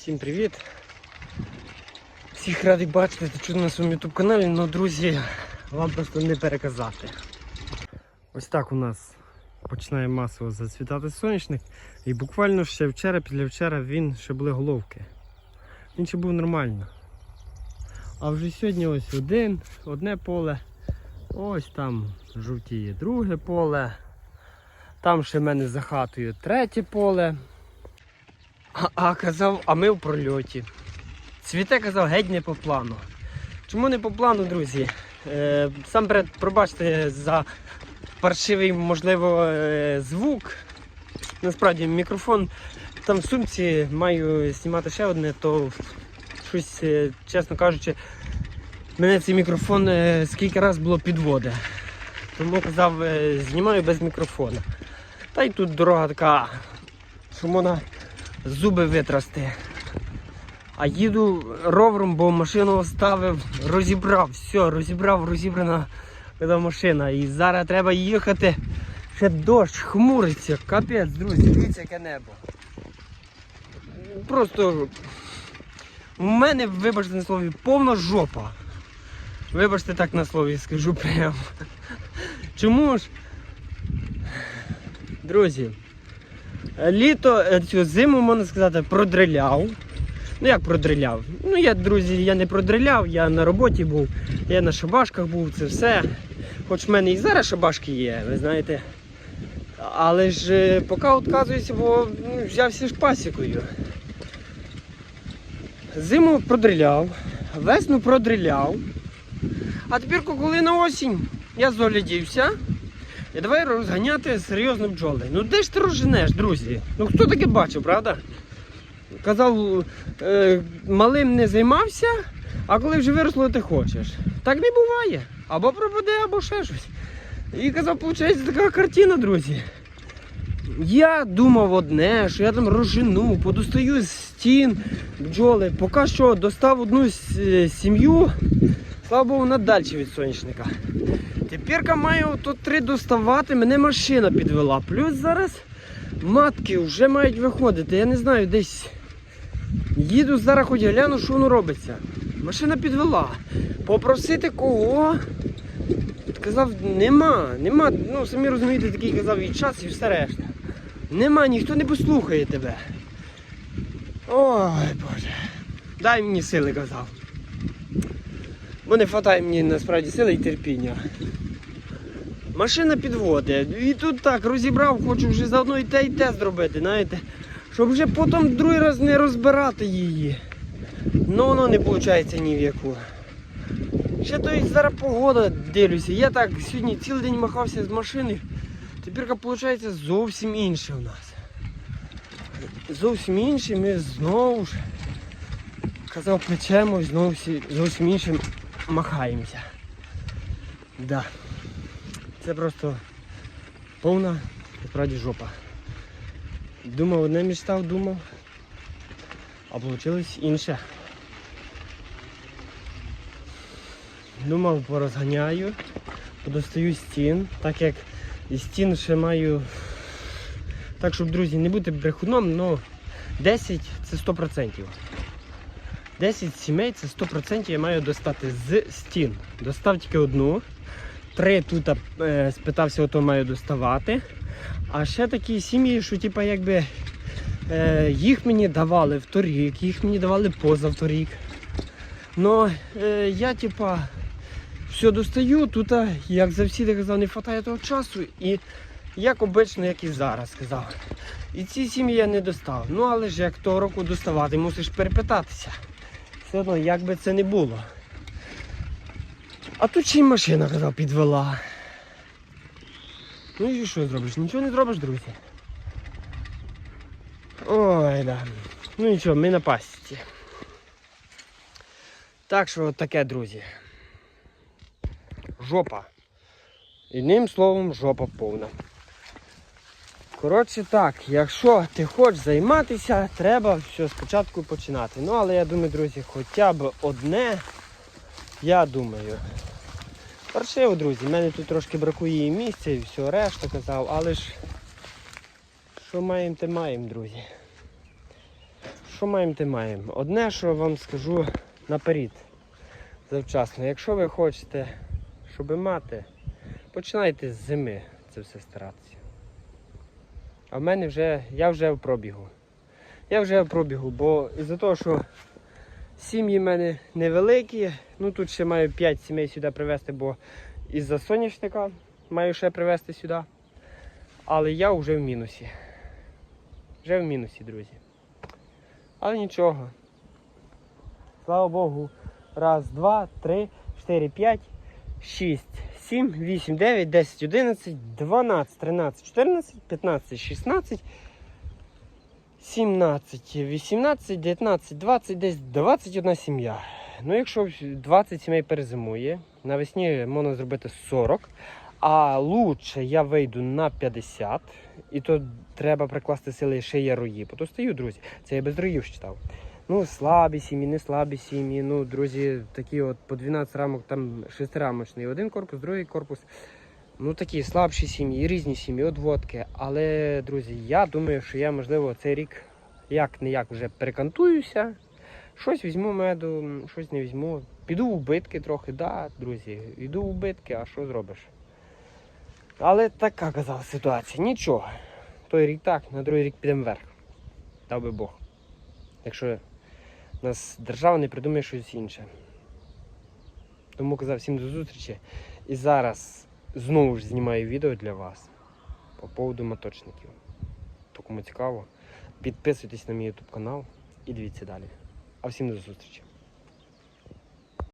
Всім привіт! Всіх радий бачити та чути на своєму YouTube каналі, але друзі, вам просто не переказати. Ось так у нас починає масово зацвітати сонячник. І буквально ще вчора, після вчора він ще були головки. Він ще був нормально. А вже сьогодні ось один, одне поле. Ось там жовтіє друге поле. Там ще в мене за хатою третє поле. А, а казав, а ми в прольоті. Цвіте казав геть не по плану. Чому не по плану, друзі? Е, сам перед, пробачте за паршивий, можливо, е, звук. Насправді мікрофон там в сумці маю знімати ще одне, то щось, е, чесно кажучи, мене цей мікрофон е, скільки разів було підводе. Тому казав, е, знімаю без мікрофона. Та й тут дорога така, що можна зуби витрасти. А їду ровером, бо машину оставив, розібрав, все, розібрав, розібрана машина. І зараз треба їхати. Ще дощ, хмуриться, капець, друзі, дивіться яке небо. Просто у мене, вибачте на слові, повна жопа. Вибачте так на слові скажу прямо. Чому ж? Друзі, літо е, цю зиму, можна сказати, продриляв. Ну як продриляв? Ну я, друзі, я не продриляв, я на роботі був, я на шабашках був, це все. Хоч в мене і зараз шабашки є, ви знаєте. Але ж е, поки відказуюся, бо ну, взявся ж пасікою. Зиму продриляв, весну продриляв. А тепер, коли на осінь я зоглядівся, і давай розганяти серйозно бджоли. Ну де ж ти розженеш, друзі? Ну хто таке бачив, правда? Казав, е, малим не займався, а коли вже виросло, ти хочеш. Так не буває. Або пропаде, або ще щось. І казав, виходить, така картина, друзі. Я думав одне, що я там розжену, подостаю з стін бджоли. Поки що достав одну е, сім'ю, слава Богу, надальше від сонячника. Тепер маю тут три доставати, мене машина підвела. Плюс зараз матки вже мають виходити. Я не знаю, десь їду зараз хоч гляну, що воно робиться. Машина підвела. Попросити кого? Казав, нема, нема. Ну, самі розумієте, такий казав і час, і все решта. Нема, ніхто не послухає тебе. Ой, Боже. Дай мені сили, казав. Бо не вистачає мені насправді сили і терпіння. Машина підводить. І тут так розібрав, хочу вже заодно і те, і те зробити, знаєте. Щоб вже потім другий раз не розбирати її. Ну воно не виходить ні в яку. Ще то і зараз погода дивлюся. Я так сьогодні цілий день махався з машини. Тепер виходить зовсім інше у нас. Зовсім інше ми знову ж казав печемо, знову зовсім іншим махаємося. Да. Це просто повна насправді жопа. Думав, одне мечтав, думав, а вийшло інше. Думав, порозганяю, подостаю стін, так як і стін ще маю. Так, щоб, друзі, не бути брехуном, але 10 це 100%. 10 сімей це 100% я маю достати з стін. Достав тільки одну. Три тут е, спитався, ото маю доставати. А ще такі сім'ї, що типа якби е, їх мені давали вторік, їх мені давали позавторік. Но е, я типа все достаю, тут, як завжди казав, не вистачає того часу. І як обично, як і зараз сказав. І ці сім'ї я не достав. Ну але ж як того року доставати, мусиш перепитатися. Все одно, як би це не було. А тут ще й машина казав, підвела. Ну і що зробиш? Нічого не зробиш, друзі. Ой, да. Ну нічого, ми на пасіці. Так що от таке, друзі. Жопа. Одним словом, жопа повна. Коротше так, якщо ти хочеш займатися, треба все спочатку починати. Ну, але я думаю, друзі, хоча б одне, я думаю. Паршиво, друзі, в мене тут трошки бракує і місця і все решта казав, але ж що маємо, те маємо, друзі. що маємо, те маємо. Одне, що вам скажу наперед, завчасно. Якщо ви хочете, щоб мати, починайте з зими це все старатися. А в мене вже, я вже в пробігу. Я вже в пробігу, бо із-за того, що сім'ї в мене невеликі, ну тут ще маю 5 сімей сюди привезти, бо із-за соняшника маю ще привезти сюди. Але я вже в мінусі. Вже в мінусі, друзі. Але нічого. Слава Богу. Раз, два, три, чотири, п'ять, шість, сім, вісім, дев'ять, десять, одинадцять, дванадцять, тринадцять, чотирнадцять, п'ятнадцять, шістнадцять, сімнадцять, вісімнадцять, дев'ятнадцять, двадцять, десь 21 сім'я. Ну, якщо 20 сімей перезимує, навесні можна зробити 40, а лучше я вийду на 50, і то треба прикласти сили ще є рої. Бо то стою, друзі. Це я без роїв читав. Ну, слабі сім'ї, не слабі сім'ї. Ну, друзі, такі от по 12 рамок, там шестирамочний. Один корпус, другий корпус. Ну, такі слабші сім'ї, різні сім'ї, одводки. Але, друзі, я думаю, що я, можливо, цей рік як не як вже перекантуюся. Щось візьму меду, щось не візьму. Піду в убитки трохи, да, друзі. Йду в убитки, а що зробиш? Але така казала ситуація. Нічого. Той рік так, на другий рік підемо вверх. Дав би Бог. Якщо нас держава не придумає щось інше. Тому казав всім до зустрічі. І зараз знову ж знімаю відео для вас по поводу моточників. То кому цікаво, підписуйтесь на мій YouTube канал і дивіться далі. А всім до зустрічі.